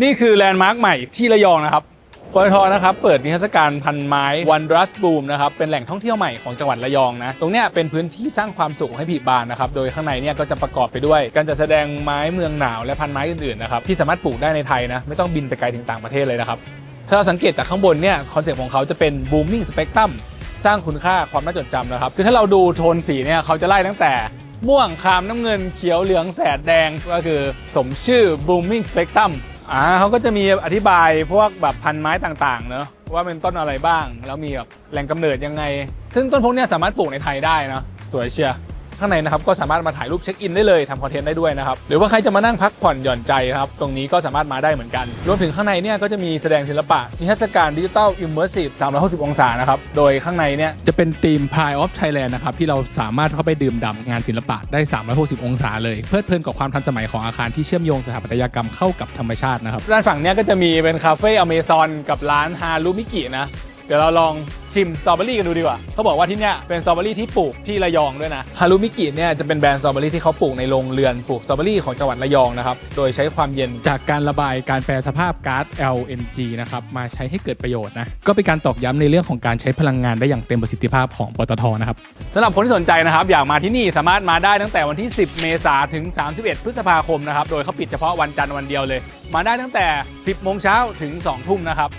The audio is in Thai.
นี่คือแลนด์มาร์คใหม่ที่ระยองนะครับปตทนะครับเปิดนิทรรศการพันไม้วันรัสบูมนะครับเป็นแหล่งท่องเที่ยวใหม่ของจังหวัดระยองนะตรงเนี้ยเป็นพื้นที่สร้างความสุขให้ผีบานนะครับโดยข้างในเนี่ยก็จะประกอบไปด้วย การจัดแสดงไม้เมืองหนาวและพันไม้อื่นๆนะครับที่สามารถปลูกได้ในไทยนะไม่ต้องบินไปไกลถึงต่างประเทศเลยนะครับถ้าเราสังเกตจากข้างบนเนี่ยคอนเซ็ปต์ของเขาจะเป็น booming spectrum สร้างคุณค่าความน่าจดจำนะครับคือถ้าเราดูโทนสีเนี่ยเขาจะไล่ตั้งแต่ม่วงครามน้ำเงินเขียวเหลืองแสดแดงก็คือสมชื่อ booming spectrum อ่าเขาก็จะมีอธิบายพวกแบบพันไม้ต่างๆเนอะว่าเป็นต้นอะไรบ้าง แล้วมีแบบแหล่งกำเนิดยังไง ซึ่งต้นพวกเนี้ยสามารถปลูกในไทยได้เนะสวยเชียร์ ข้างในนะครับก็สามารถมาถ่ายรูปเช็คอินได้เลยทำคอนเทนต์ได้ด้วยนะครับหรือว่าใครจะมานั่งพักผ่อนหย่อนใจนะครับตรงนี้ก็สามารถมาได้เหมือนกัน รวมถึงข้างในเนี่ยก็จะมีแสดงศิลปะนิทรรศการดิจิทัลอิมเมอร์ซีฟ360 องศานะครับโดยข้างในเนี่ยจะเป็นธีม Pride of Thailand นะครับที่เราสามารถเข้าไปดื่มด่ำงานศิลปะได้ 360 องศาเลยเพลิดเพลินกับความทันสมัยของอาคารที่เชื่อมโยงสถาปัตยกรรมเข้ากับธรรมชาตินะครับด้านฝั่งเนี้ยก็จะมีเป็นคาเฟ่อเมซอนกับร้านฮารุมิกินะ ดี๋ยวเราลองชิมสตรอเบอรี่กันดูดีกว่าเขาบอกว่าที่เนี่ยเป็นสตรอเบอรี่ที่ปลูกที่ระยองด้วยนะฮารุมิกิเนี่ยจะเป็นแบรนด์สตรอเบอรี่ที่เขาปลูกในโรงเรือนปลูกสตรอเบอรี่ของจังหวัดระยองนะครับโดยใช้ความเย็นจากการระบายการแปรสภาพก๊าซ LNG นะครับมาใช้ให้เกิดประโยชน์นะก็เป็นการตอกย้ำในเรื่องของการใช้พลังงานได้อย่างเต็มประสิทธิภาพของปตทนะครับสำหรับคนที่สนใจนะครับอยากมาที่นี่สามารถมาได้ตั้งแต่วันที่ 10 เมษาถึง 31 พฤษภาคมนะครับโดยเขาปิดเฉพาะวันจันทร์วันเดียวเลย มาได้ตั้งแต่ 10 โมงเช้าถึง 2 ทุ่มนะครับ